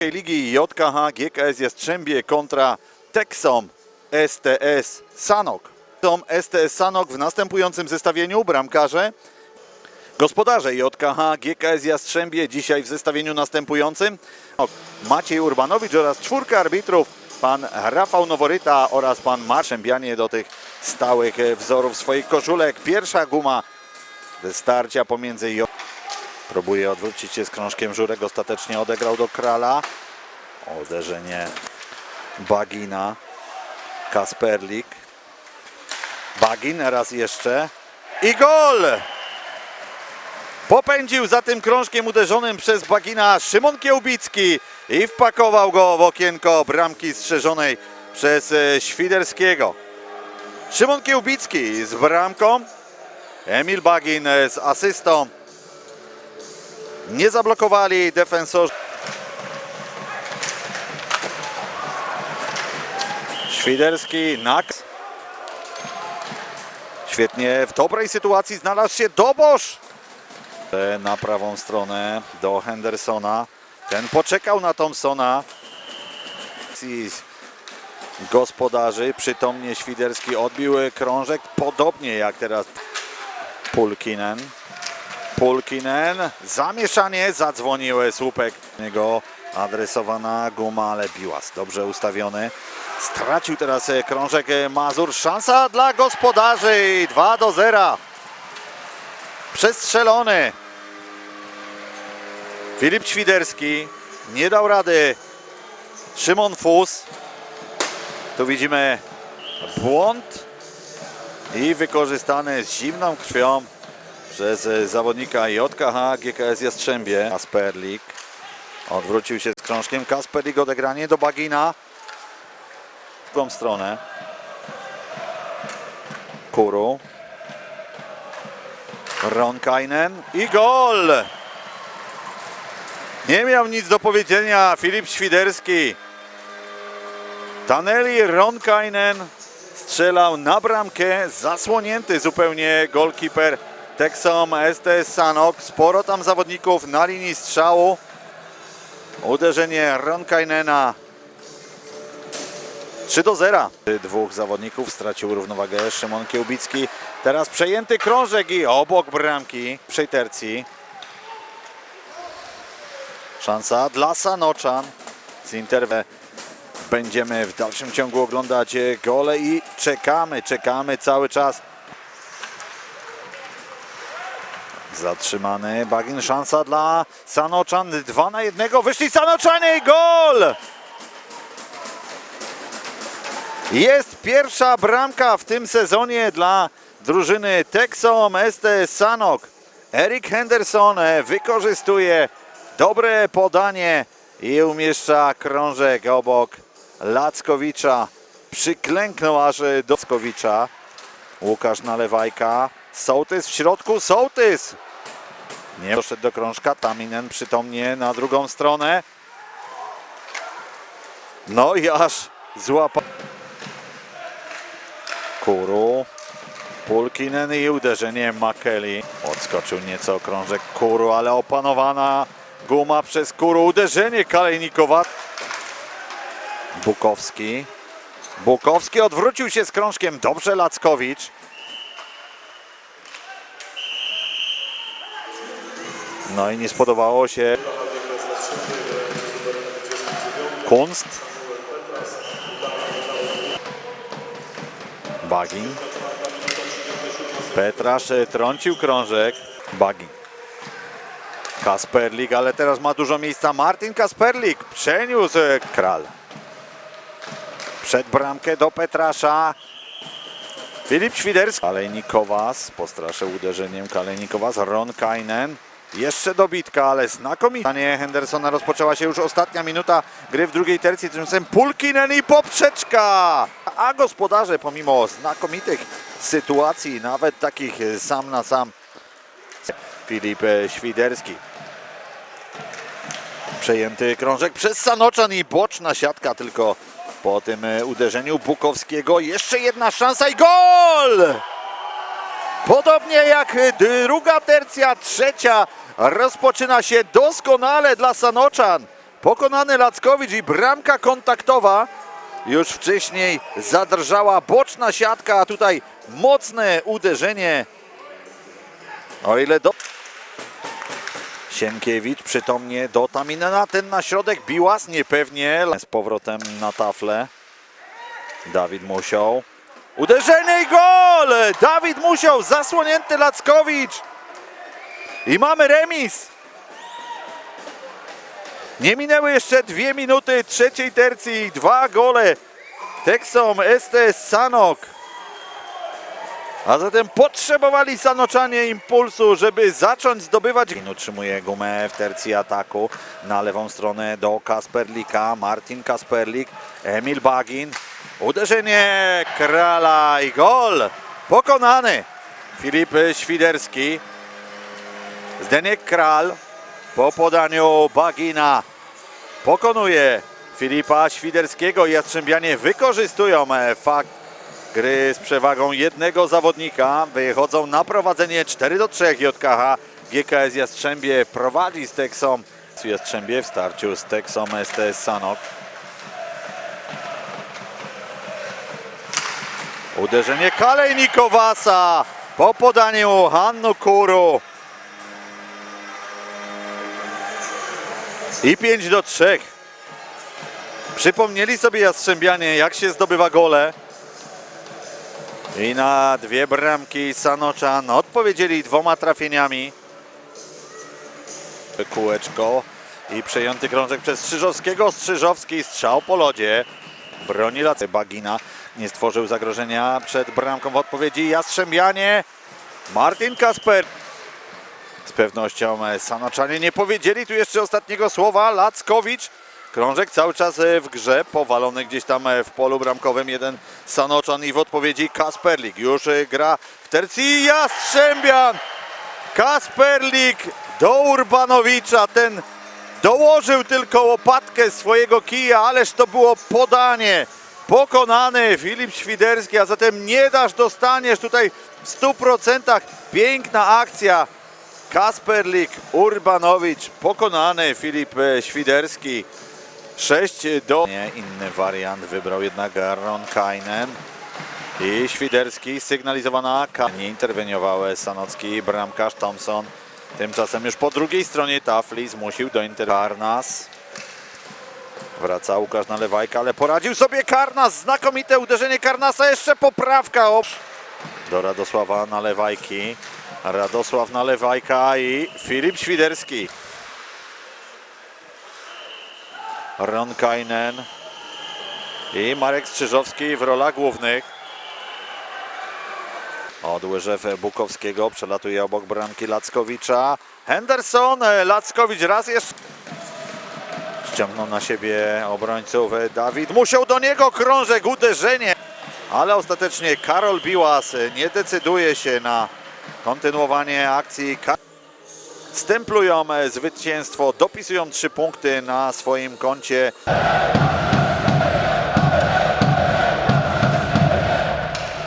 Ligi JKH GKS Jastrzębie kontra Texom STS Sanok. Texom STS Sanok w następującym zestawieniu bramkarze. Gospodarze JKH GKS Jastrzębie dzisiaj w zestawieniu następującym Maciej Urbanowicz oraz czwórka arbitrów pan Rafał Noworyta oraz pan Maszembianie do tych stałych e, wzorów swoich koszulek. Pierwsza guma starcia pomiędzy J. Próbuje odwrócić się z krążkiem Żurek, ostatecznie odegrał do Krala. Uderzenie Bagina, Kasperlik. Bagin raz jeszcze i gol! Popędził za tym krążkiem uderzonym przez Bagina Szymon Kiełbicki i wpakował go w okienko bramki strzeżonej przez e, Świderskiego. Szymon Kiełbicki z bramką, Emil Bagin e, z asystą. Nie zablokowali defensorzy. Świderski, Nax. Świetnie, w dobrej sytuacji znalazł się Dobosz. E, Na prawą stronę do Hendersona. Ten poczekał na Thompsona. Gospodarzy, przytomnie Świderski odbił krążek, podobnie jak teraz Pulkinen. Pulkinen, zamieszanie, zadzwonił słupek. Jego adresowana guma, ale Biłas dobrze ustawiony. Stracił teraz e, krążek e, Mazur. Szansa dla gospodarzy. 2 do 0. Przestrzelony. Filip Świderski nie dał rady. Szymon Fus. Tu widzimy błąd i wykorzystany z zimną krwią przez e, zawodnika JKH GKS Jastrzębie. Kasperlik odwrócił się z krążkiem. Kasperlik odegranie do Bagina. W drugą stronę. Kuru. Ronkainen i gol! Nie miał nic do powiedzenia Filip Świderski. Taneli Ronkainen strzelał na bramkę, zasłonięty zupełnie golkiper Texom STS Sanok. Sporo tam zawodników na linii strzału. Uderzenie Ronkainena 3 do 0. Dwóch zawodników stracił równowagę. Szymon Kiełbicki. Teraz przejęty krążek i obok bramki przy tercji. Szansa dla Sanoczan z interwe. Będziemy w dalszym ciągu oglądać gole i czekamy, czekamy cały czas. Zatrzymany Bagin, szansa dla Sanoczan, 2 na 1, wyszli Sanoczanie i gol! Jest pierwsza bramka w tym sezonie dla drużyny Texom ST Sanok. Erik Henderson wykorzystuje dobre podanie i umieszcza krążek obok Lackowicza. Przyklęknął aż do Lackowicza. Łukasz Nalewajka. Sołtys w środku. Sołtys! Nie doszedł do krążka. Taminen przytomnie na drugą stronę. No i aż złapał. Kuru. Pulkinen i uderzenie Makeli. Odskoczył nieco krążek Kuru, ale opanowana guma przez Kuru. Uderzenie Kalejnikowa. Bukowski. Bukowski odwrócił się z krążkiem. Dobrze Lackowicz. No i nie spodobało się Kunst. Bagin. Petrasz e, trącił krążek. Bagin. Kasperlik, ale teraz ma dużo miejsca. Martin Kasperlik przeniósł e, Kral. Przed bramkę do Petrasza. Filip Świderski. Kalejnikowas postraszył uderzeniem Kalejnikowas. Ron Kainen. Jeszcze dobitka, ale znakomicie. Stanie Hendersona rozpoczęła się już ostatnia minuta gry w drugiej tercji. Tymczasem Pulkinen i poprzeczka. A gospodarze pomimo znakomitych sytuacji, nawet takich sam na sam. Filip Świderski. Przejęty krążek przez Sanoczan i boczna siatka tylko po tym uderzeniu Bukowskiego. Jeszcze jedna szansa i gol! Podobnie jak druga tercja, trzecia rozpoczyna się doskonale dla Sanoczan. Pokonany Lackowicz i bramka kontaktowa. Już wcześniej zadrżała boczna siatka, a tutaj mocne uderzenie. O ile do... Sienkiewicz przytomnie do Taminena, ten na środek, Biłas niepewnie, z powrotem na taflę. Dawid Musiał. Uderzenie i gol! Dawid Musiał, zasłonięty Lackowicz. I mamy remis. Nie minęły jeszcze dwie minuty trzeciej tercji, dwa gole. Teksom STS Sanok. A zatem potrzebowali Sanoczanie impulsu, żeby zacząć zdobywać. Utrzymuje gumę w tercji ataku na lewą stronę do Kasperlika. Martin Kasperlik, Emil Bagin. Uderzenie Krala i gol. Pokonany. Filip Świderski. Zdeniek Kral po podaniu Bagina pokonuje Filipa Świderskiego. Jastrzębianie wykorzystują e, fakt gry z przewagą jednego zawodnika. Wychodzą na prowadzenie 4 do 3 JKH. GKS Jastrzębie prowadzi z Texom. Jastrzębie w starciu z Texom STS Sanok. Uderzenie Kalejnikowasa po podaniu Hannu Kuru. I 5 do 3. Przypomnieli sobie Jastrzębianie, jak się zdobywa gole. I na dwie bramki Sanoczan odpowiedzieli dwoma trafieniami. Kółeczko i przejęty krążek przez Strzyżowskiego. Strzyżowski strzał po lodzie. Broni Lacy Bagina. Nie stworzył zagrożenia przed bramką w odpowiedzi. Jastrzębianie. Martin Kasper. Z pewnością e, Sanoczanie nie powiedzieli tu jeszcze ostatniego słowa. Lackowicz. Krążek cały czas e, w grze, powalony gdzieś tam e, w polu bramkowym. Jeden Sanoczan i w odpowiedzi Kasperlik. Już gra w tercji Jastrzębian. Kasperlik do Urbanowicza. Ten dołożył tylko łopatkę swojego kija, ależ to było podanie. Pokonany Filip Świderski, a zatem nie dasz, dostaniesz tutaj w 100%. Piękna akcja. Kasperlik, Urbanowicz, pokonany Filip e, Świderski. 6 do... Inny wariant wybrał jednak Ron Kainen. I Świderski, sygnalizowana. Nie interweniował Sanocki, bramkarz Thompson. Tymczasem już po drugiej stronie tafli zmusił do. Karnas. Wraca Łukasz Nalewajka, ale poradził sobie Karnas. Znakomite uderzenie Karnasa, jeszcze poprawka. Do Radosława Nalewajki. Radosław Nalewajka i Filip Świderski. Ronkainen i Marek Strzyżowski w rolach głównych. Od łyżew Bukowskiego przelatuje obok bramki Lackowicza. Henderson, Lackowicz raz jeszcze. Ściągnął na siebie obrońców Dawid. Musiał do niego krążek, uderzenie. Ale ostatecznie Karol Biłas nie decyduje się na kontynuowanie akcji. Stemplują zwycięstwo, dopisują trzy punkty na swoim koncie.